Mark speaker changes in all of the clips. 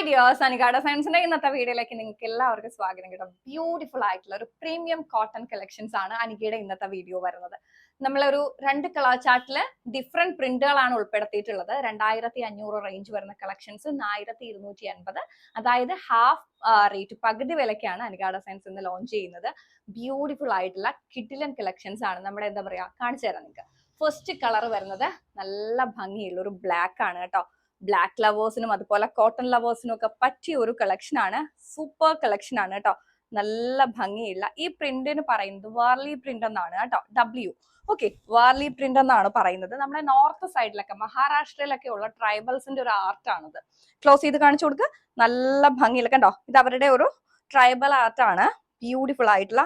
Speaker 1: Hi dears അനികാട സയൻസിന്റെ ഇന്നത്തെ വീഡിയോയിലേക്ക് നിങ്ങൾക്ക് എല്ലാവർക്കും സ്വാഗതം. കേട്ടോ ബ്യൂട്ടിഫുൾ ആയിട്ടുള്ള ഒരു പ്രീമിയം കോട്ടൺ കളക്ഷൻസ് ആണ് അനികയുടെ ഇന്നത്തെ വീഡിയോ വരുന്നത്. നമ്മളൊരു രണ്ട് കളർ ചാർട്ടിൽ ഡിഫറെന്റ് പ്രിന്റുകളാണ് ഉൾപ്പെടുത്തിയിട്ടുള്ളത്. രണ്ടായിരത്തി അഞ്ഞൂറ് റേഞ്ച് വരുന്ന കളക്ഷൻസ് ആയിരത്തി ഇരുന്നൂറ്റി അൻപത് അതായത് ഹാഫ് റേറ്റ് പകുതി വിലക്കാണ് അനികാട സയൻസ് ഇന്ന് ലോഞ്ച് ചെയ്യുന്നത്. ബ്യൂട്ടിഫുൾ ആയിട്ടുള്ള കിഡിലൻ കളക്ഷൻസ് ആണ്. നമ്മുടെ എന്താ പറയാ കാണിച്ചു തരാം നിങ്ങൾക്ക് ഫസ്റ്റ് കളർ വരുന്നത് നല്ല ഭംഗിയുള്ള ഒരു ബ്ലാക്ക് ആണ് കേട്ടോ. ബ്ലാക്ക് ലവേഴ്സിനും അതുപോലെ കോട്ടൺ ലവേഴ്സിനും ഒക്കെ പറ്റിയ ഒരു കളക്ഷനാണ് സൂപ്പർ കളക്ഷൻ ആണ് കേട്ടോ. നല്ല ഭംഗിയുള്ള ഈ പ്രിന്റിന് പറയുന്നത് വാർലി പ്രിന്റ് എന്നാണ് കേട്ടോ. ഡബ്ല്യു ഓക്കെ വാർലി പ്രിന്റ് എന്നാണ് പറയുന്നത്. നമ്മുടെ നോർത്ത് സൈഡിലൊക്കെ മഹാരാഷ്ട്രയിലൊക്കെ ഉള്ള ട്രൈബൽസിന്റെ ഒരു ആർട്ടാണിത് ക്ലോസ് ചെയ്ത് കാണിച്ചു കൊടുക്കുക നല്ല ഭംഗിയിലൊക്കെ കണ്ടോ? ഇത് അവരുടെ ഒരു ട്രൈബൽ ആർട്ടാണ് ബ്യൂട്ടിഫുൾ ആയിട്ടുള്ള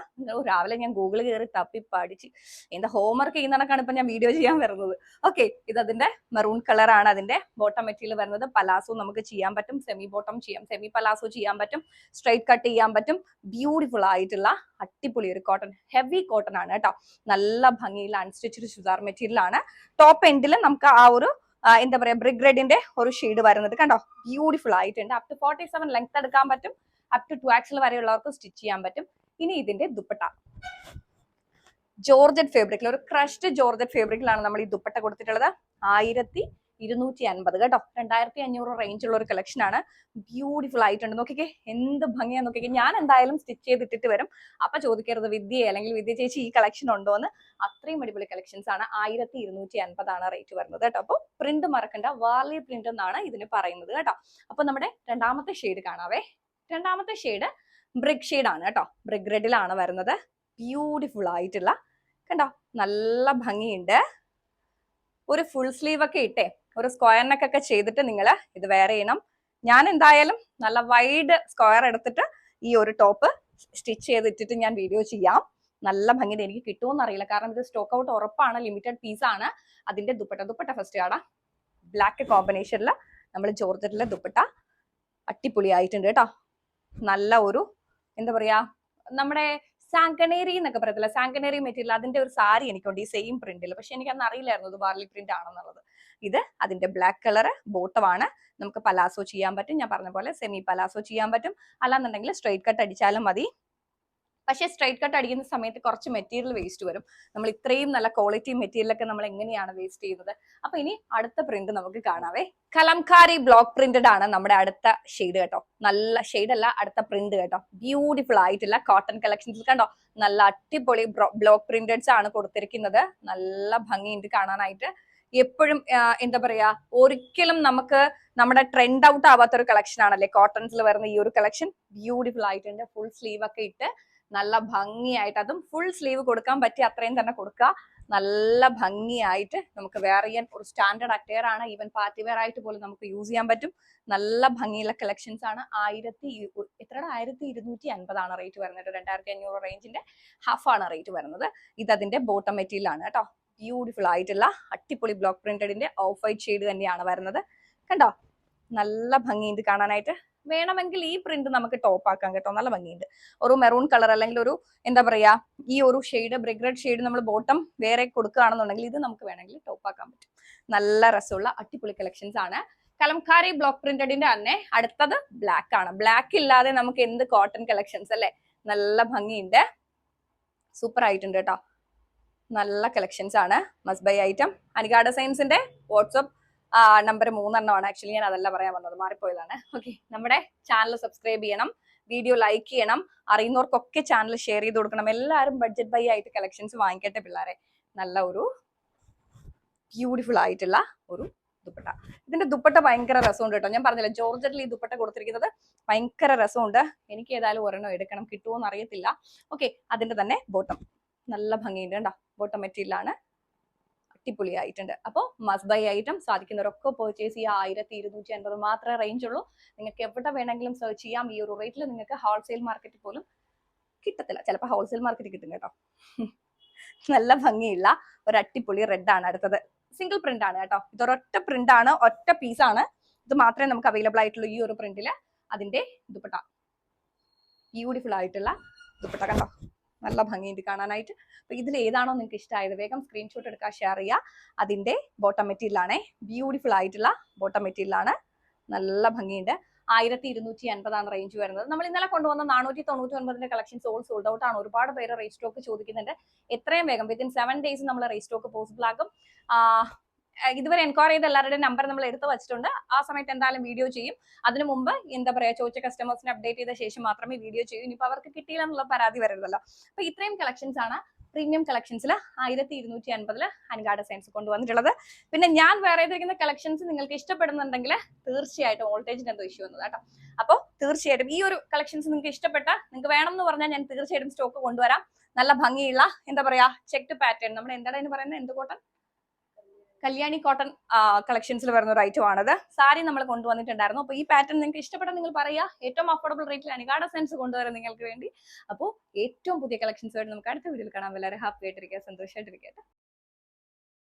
Speaker 1: രാവിലെ ഞാൻ ഗൂഗിൾ കയറി തപ്പി പഠിച്ച് എന്റെ ഹോംവർക്ക് ചെയ്യുന്നതൊക്കെയാണ് ഇപ്പൊ ഞാൻ വീഡിയോ ചെയ്യാൻ വരുന്നത്. ഓക്കെ ഇത് അതിന്റെ മെറൂൺ കളറാണ് അതിന്റെ ബോട്ടം മെറ്റീരിയൽ വരുന്നത്. പലാസോ നമുക്ക് ചെയ്യാൻ പറ്റും സെമി ബോട്ടം ചെയ്യാം സെമി പലാസോ ചെയ്യാൻ പറ്റും സ്ട്രൈറ്റ് കട്ട് ചെയ്യാൻ പറ്റും. ബ്യൂട്ടിഫുൾ ആയിട്ടുള്ള അടിപൊളി ഒരു കോട്ടൺ ഹെവി കോട്ടൺ ആണ് കേട്ടോ. നല്ല ഭംഗിയുള്ള അൺസ്റ്റിച്ചഡ് ചുരിദാർ മെറ്റീരിയൽ ആണ്. ടോപ്പ് എൻഡിൽ നമുക്ക് ആ ഒരു എന്താ പറയാ ബ്രിഗ് റെഡിന്റെ ഒരു ഷെയ്ഡ് വരുന്നത് കണ്ടോ? ബ്യൂട്ടിഫുൾ ആയിട്ടുണ്ട്. Up to forty seven length എടുക്കാൻ പറ്റും. അപ് ടു ടു ആക്സിൽ വരെയുള്ളവർക്ക് സ്റ്റിച്ച് ചെയ്യാൻ പറ്റും. ഇനി ഇതിന്റെ ദുപ്പട്ട. ജോർജറ്റ് ഫേബ്രിക്കിൽ ഒരു ക്രഷ്ഡ് ജോർജറ്റ് ഫേബ്രിക്കിലാണ് നമ്മൾ ഈ ദുപ്പട്ട കൊടുത്തിട്ടുള്ളത്. ആയിരത്തി ഇരുന്നൂറ്റി അൻപത് കേട്ടോ. രണ്ടായിരത്തി അഞ്ഞൂറ് റേഞ്ച് ഉള്ള ഒരു കളക്ഷൻ ആണ്. ബ്യൂട്ടിഫുൾ ആയിട്ടുണ്ട്. നോക്കിക്കേ എന്ത് ഭംഗിയാ നോക്കിക്കേ. ഞാൻ എന്തായാലും സ്റ്റിച്ച് ചെയ്തിട്ടിട്ട് വരും. അപ്പൊ ചോദിക്കരുത് വിദ്യ അല്ലെങ്കിൽ വിദ്യ ചേച്ചി ഈ കളക്ഷൻ ഉണ്ടോ എന്ന് അത്രയും അടിപൊളി കളക്ഷൻസ് ആണ്. ആയിരത്തി ഇരുന്നൂറ്റി അൻപതാണ് റേറ്റ് വരുന്നത് കേട്ടോ. അപ്പോൾ പ്രിന്റ് മറക്കണ്ട വാർലി പ്രിന്റ് എന്നാണ് ഇതിന് പറയുന്നത് കേട്ടോ. അപ്പൊ നമ്മുടെ രണ്ടാമത്തെ ഷെയ്ഡ് കാണാവേ. രണ്ടാമത്തെ ഷെയ്ഡ് ബ്രിക് ഷെയ്ഡ് ആണ് കേട്ടോ. ബ്രിക് റെഡിലാണ് വരുന്നത്. ബ്യൂട്ടിഫുൾ ആയിട്ടുള്ള കണ്ടോ? നല്ല ഭംഗിയുണ്ട്. ഒരു ഫുൾ സ്ലീവ് ഒക്കെ ഇട്ടേ ഒരു സ്ക്വയർ ചെയ്തിട്ട് നിങ്ങൾ ഇത് വെയർ ചെയ്യണം. ഞാൻ എന്തായാലും നല്ല വൈഡ് സ്ക്വയർ എടുത്തിട്ട് ഈ ഒരു ടോപ്പ് സ്റ്റിച്ച് ചെയ്തിട്ടിട്ട് ഞാൻ വീഡിയോ ചെയ്യാം. നല്ല ഭംഗി എനിക്ക് കിട്ടുമെന്ന് അറിയില്ല. കാരണം ഇത് സ്റ്റോക്ക് ഔട്ട് ഉറപ്പാണ്. ലിമിറ്റഡ് പീസ് ആണ്. അതിന്റെ ദുപ്പട്ട ദുപ്പട്ട ഫസ്റ്റ് കാണാം ബ്ലാക്ക് കോമ്പിനേഷനിൽ നമ്മൾ ജോർജറ്റിലെ ദുപ്പട്ട അട്ടിപ്പൊളി ആയിട്ടുണ്ട് കേട്ടോ. നല്ല ഒരു എന്താ പറയാ നമ്മുടെ സാങ്കനേരി എന്നൊക്കെ പറയത്തില്ല സാങ്കനേരി മെറ്റീരിയൽ അതിന്റെ ഒരു സാരി എനിക്കുണ്ട് ഈ സെയിം പ്രിന്റിൽ പക്ഷെ എനിക്ക് അന്ന് അറിയില്ലായിരുന്നു ഇത് വാർലി പ്രിന്റ് ആണെന്നുള്ളത്. ഇത് അതിന്റെ ബ്ലാക്ക് കളർ ബോട്ടമാണ് നമുക്ക് പലാസോ ചെയ്യാൻ പറ്റും. ഞാൻ പറഞ്ഞ പോലെ സെമി പലാസോ ചെയ്യാൻ പറ്റും. അല്ലാന്നുണ്ടെങ്കിൽ സ്ട്രെയിറ്റ് കട്ട് അടിച്ചാലും മതി. പക്ഷേ സ്ട്രൈറ്റ് കട്ട് അടിക്കുന്ന സമയത്ത് കുറച്ച് മെറ്റീരിയൽ വേസ്റ്റ് വരും. നമ്മൾ ഇത്രയും നല്ല ക്വാളിറ്റി മെറ്റീരിയലൊക്കെ നമ്മൾ എങ്ങനെയാണ് വേസ്റ്റ് ചെയ്യുന്നത്? അപ്പൊ ഇനി അടുത്ത പ്രിന്റ് നമുക്ക് കാണാവേ. കലംകാരി ബ്ലോക്ക് പ്രിന്റഡ് ആണ് നമ്മുടെ അടുത്ത ഷെയ്ഡ് കേട്ടോ. നല്ല ഷെയ്ഡ് അല്ല അടുത്ത പ്രിന്റ് കേട്ടോ. ബ്യൂട്ടിഫുൾ ആയിട്ടുള്ള കോട്ടൺ കളക്ഷൻസിൽ കണ്ടോ? നല്ല അടിപൊളി ബ്ലോക്ക് പ്രിന്റഡ്സ് ആണ് കൊടുത്തിരിക്കുന്നത്. നല്ല ഭംഗിയുണ്ട് കാണാനായിട്ട്. എപ്പോഴും എന്താ പറയാ ഒരിക്കലും നമുക്ക് നമ്മുടെ ട്രെൻഡ് ഔട്ട് ആവാത്ത ഒരു കളക്ഷൻ ആണല്ലേ കോട്ടൺസിൽ വരുന്ന ഈ ഒരു കളക്ഷൻ ബ്യൂട്ടിഫുൾ ആയിട്ടുണ്ട് ഫുൾ സ്ലീവ് ഒക്കെ ഇട്ട് നല്ല ഭംഗിയായിട്ട് അതും ഫുൾ സ്ലീവ് കൊടുക്കാൻ പറ്റി അത്രയും തന്നെ കൊടുക്കുക. നല്ല ഭംഗിയായിട്ട് നമുക്ക് വെയർ ചെയ്യാൻ ഒരു സ്റ്റാൻഡേർഡ് അറ്റയർ ആണ്. ഈവൻ പാർട്ടി വെയർ ആയിട്ട് പോലും നമുക്ക് യൂസ് ചെയ്യാൻ പറ്റും. നല്ല ഭംഗിയുള്ള കളക്ഷൻസ് ആണ്. ആയിരത്തി എത്ര ആയിരത്തി ഇരുന്നൂറ്റി അൻപതാണ് റേറ്റ് വരുന്നത്. രണ്ടായിരത്തി അഞ്ഞൂറ് റേഞ്ചിന്റെ ആണ് റേറ്റ് വരുന്നത്. ഇത് അതിന്റെ ബോട്ടം മെറ്റീരിയൽ ആണ് കേട്ടോ. ബ്യൂട്ടിഫുൾ ആയിട്ടുള്ള അട്ടിപ്പൊളി ബ്ലോക്ക് പ്രിന്റഡിന്റെ ഓഫ് വൈറ്റ് ഷെയ്ഡ് തന്നെയാണ് വരുന്നത്. കണ്ടോ? നല്ല ഭംഗി ഇത് കാണാനായിട്ട്. വേണമെങ്കിൽ ഈ പ്രിന്റ് നമുക്ക് ടോപ്പ് ആക്കാം കേട്ടോ. നല്ല ഭംഗിയുണ്ട്. ഒരു മെറൂൺ കളർ അല്ലെങ്കിൽ ഒരു എന്താ പറയാ ഈ ഒരു ഷെയ്ഡ് ബ്രിഗ് റെഡ് ഷെയ്ഡ് നമ്മൾ ബോട്ടം വേറെ കൊടുക്കുകയാണെന്നുണ്ടെങ്കിൽ ഇത് നമുക്ക് വേണമെങ്കിൽ ടോപ്പ് ആക്കാൻ പറ്റും. നല്ല രസമുള്ള അടിപൊളി കളക്ഷൻസ് ആണ്. കലംകാരി ബ്ലോക്ക് പ്രിന്റഡിന്റെ തന്നെ അടുത്തത് ബ്ലാക്ക് ആണ്. ബ്ലാക്ക് ഇല്ലാതെ നമുക്ക് എന്ത് കോട്ടൺ കളക്ഷൻസ് അല്ലെ? നല്ല ഭംഗിയുണ്ട്. സൂപ്പർ ആയിട്ടുണ്ട് കേട്ടോ. നല്ല കളക്ഷൻസ് ആണ്. മസ്ബൈ ഐറ്റം അനികാഡ സയൻസിന്റെ വാട്സപ്പ് നമ്പർ മൂന്നെണ്ണമാണ്. ആക്ച്വലി ഞാൻ അതല്ല പറയാൻ വന്നത്. മാറിപ്പോയതാണ്. ഓക്കെ നമ്മുടെ ചാനൽ സബ്സ്ക്രൈബ് ചെയ്യണം. വീഡിയോ ലൈക്ക് ചെയ്യണം. അറിയുന്നവർക്കൊക്കെ ചാനൽ ഷെയർ ചെയ്ത് കൊടുക്കണം. എല്ലാവരും ബഡ്ജറ്റ് ബൈ ആയിട്ട് കളക്ഷൻസ് വാങ്ങിക്കട്ടെ പിള്ളേരെ. നല്ല ഒരു ബ്യൂട്ടിഫുൾ ആയിട്ടുള്ള ഒരു ദുപ്പട്ട. ഇതിന്റെ ദുപ്പട്ട ഭയങ്കര രസമുണ്ട് കേട്ടോ. ഞാൻ പറഞ്ഞില്ല ജോർജറ്റിൽ ഈ ദുപ്പട്ട കൊടുത്തിരിക്കുന്നത് ഭയങ്കര രസമുണ്ട്. എനിക്ക് ഏതായാലും ഒരെണ്ണം എടുക്കണം. കിട്ടുമോ എന്ന് അറിയത്തില്ല. ഓക്കെ അതിന്റെ തന്നെ ബോട്ടം നല്ല ഭംഗിയുണ്ട് കേട്ടോ ബോട്ടം മെറ്റീരിയലാണ് അടിപൊളി ആയിട്ടുണ്ട് അപ്പോൾ മസ്റ്റ് ബൈ ഐറ്റം സാധിക്കുന്നവരൊക്കെ പർച്ചേസ് ചെയ്യുക. ആയിരത്തി ഇരുന്നൂറ്റി അൻപത് മാത്രമേ റേഞ്ച് ഉള്ളൂ. നിങ്ങൾക്ക് എവിടെ വേണമെങ്കിലും സെർച്ച് ചെയ്യാം. ഈ ഒരു റേറ്റിൽ നിങ്ങൾക്ക് ഹോൾസെയിൽ മാർക്കറ്റ് പോലും കിട്ടത്തില്ല. ചിലപ്പോൾ ഹോൾസെയിൽ മാർക്കറ്റ് കിട്ടും കേട്ടോ. നല്ല ഭംഗിയുള്ള ഒരു അടിപൊളി റെഡ് ആണ് അടുത്തത്. സിംഗിൾ പ്രിന്റ് ആണ് കേട്ടോ. ഇതൊരൊറ്റ പ്രിന്റ് ആണ്. ഒറ്റ പീസ് ആണ്. ഇത് മാത്രമേ നമുക്ക് അവൈലബിൾ ആയിട്ടുള്ളൂ ഈ ഒരു പ്രിന്റിൽ അതിന്റെ ദുപ്പട്ട. ബ്യൂട്ടിഫുൾ ആയിട്ടുള്ള ദുപ്പട്ട കണ്ടോ? നല്ല ഭംഗിയുണ്ട് കാണാനായിട്ട്. അപ്പൊ ഇതിൽ ഏതാണോ നിങ്ങൾക്ക് ഇഷ്ടമായത് വേഗം സ്ക്രീൻഷോട്ട് എടുക്കുക ഷെയർ ചെയ്യുക അതിന്റെ ബോട്ടം ആണേ. ബ്യൂട്ടിഫുൾ ആയിട്ടുള്ള ബോട്ടം മെറ്റീരിയൽ ആണ്. നല്ല ഭംഗിയുണ്ട്. ആയിരത്തി ഇരുന്നൂറ്റി അൻപതാണ് റേഞ്ച് വരുന്നത്. നമ്മൾ ഇന്നലെ കൊണ്ടുവന്ന നാനൂറ്റി തൊണ്ണൂറ്റി ഒൻപതിന്റെ കളക്ഷൻസ് ഓൾ സോൾഡ് ഔട്ട് ആണ്. ഒരുപാട് പേര് റീസ്റ്റോക്ക് ചോദിക്കുന്നുണ്ട്. എത്രയും വേഗം വിത്തിൻ സെവൻ ഡേയ്സ് നമ്മൾ റീസ്റ്റോക്ക് പോസിബിൾ ആകും ആ, ഇതുവരെ എൻക്വയറി ചെയ്ത എല്ലാവരുടെയും നമ്പർ നമ്മൾ എടുത്തു വെച്ചിട്ടുണ്ട്. ആ സമയത്ത് എന്തായാലും വീഡിയോ ചെയ്യും. അതിനു മുമ്പ് എന്താ പറയുക ചോദിച്ച കസ്റ്റമേഴ്സിനെ അപ്ഡേറ്റ് ചെയ്ത ശേഷം മാത്രമേ വീഡിയോ ചെയ്യൂ. ഇനിയിപ്പോൾ അവർക്ക് കിട്ടിയില്ല എന്നുള്ള പരാതി വരുള്ളൂ അപ്പൊ ഇത്രയും കളക്ഷൻസ് ആണ് പ്രീമിയം കളക്ഷൻസിൽ ആയിരത്തി ഇരുന്നൂറ്റി അൻപതിൽ അൻഗാഡ സയൻസ് കൊണ്ടുവന്നിട്ടുള്ളത്. പിന്നെ ഞാൻ വേറെ ചെയ്തിരിക്കുന്ന കളക്ഷൻസ് നിങ്ങൾക്ക് ഇഷ്ടപ്പെടുന്നുണ്ടെങ്കിൽ തീർച്ചയായിട്ടും വോൾട്ടേജിന് എന്തോ ഇഷ്യൂ വന്നത് കേട്ടോ. അപ്പോൾ തീർച്ചയായിട്ടും ഈ ഒരു കളക്ഷൻസ് നിങ്ങൾക്ക് ഇഷ്ടപ്പെട്ട നിങ്ങൾക്ക് വേണം എന്ന് പറഞ്ഞാൽ ഞാൻ തീർച്ചയായിട്ടും സ്റ്റോക്ക് കൊണ്ടുവരാം. നല്ല ഭംഗിയുള്ള എന്താ പറയാ ചെക്ട് പാറ്റേൺ നമ്മൾ എന്താണ് പറയുന്നത്? എന്ത് കല്യാണി കോട്ടൺ കളക്ഷൻസിൽ വരുന്ന ഒരു ഐറ്റം ആണത്. സാരി നമ്മൾ കൊണ്ടുവന്നിട്ടുണ്ടായിരുന്നു. അപ്പോൾ ഈ പാറ്റേൺ നിങ്ങൾക്ക് ഇഷ്ടപ്പെട്ടാൽ നിങ്ങൾ പറയുക. ഏറ്റവും അഫോർഡബിൾ റേറ്റിൽ അനികാട സെൻസ് കൊണ്ടുവരാൻ നിങ്ങൾക്ക് വേണ്ടി. അപ്പോൾ ഏറ്റവും പുതിയ കളക്ഷൻസ് വേണ്ടി നമുക്ക് അടുത്ത വീഡിയോയിൽ കാണാൻ വളരെ ഹാപ്പി ആയിട്ടിരിക്കുക സന്തോഷമായിട്ടിരിക്കുക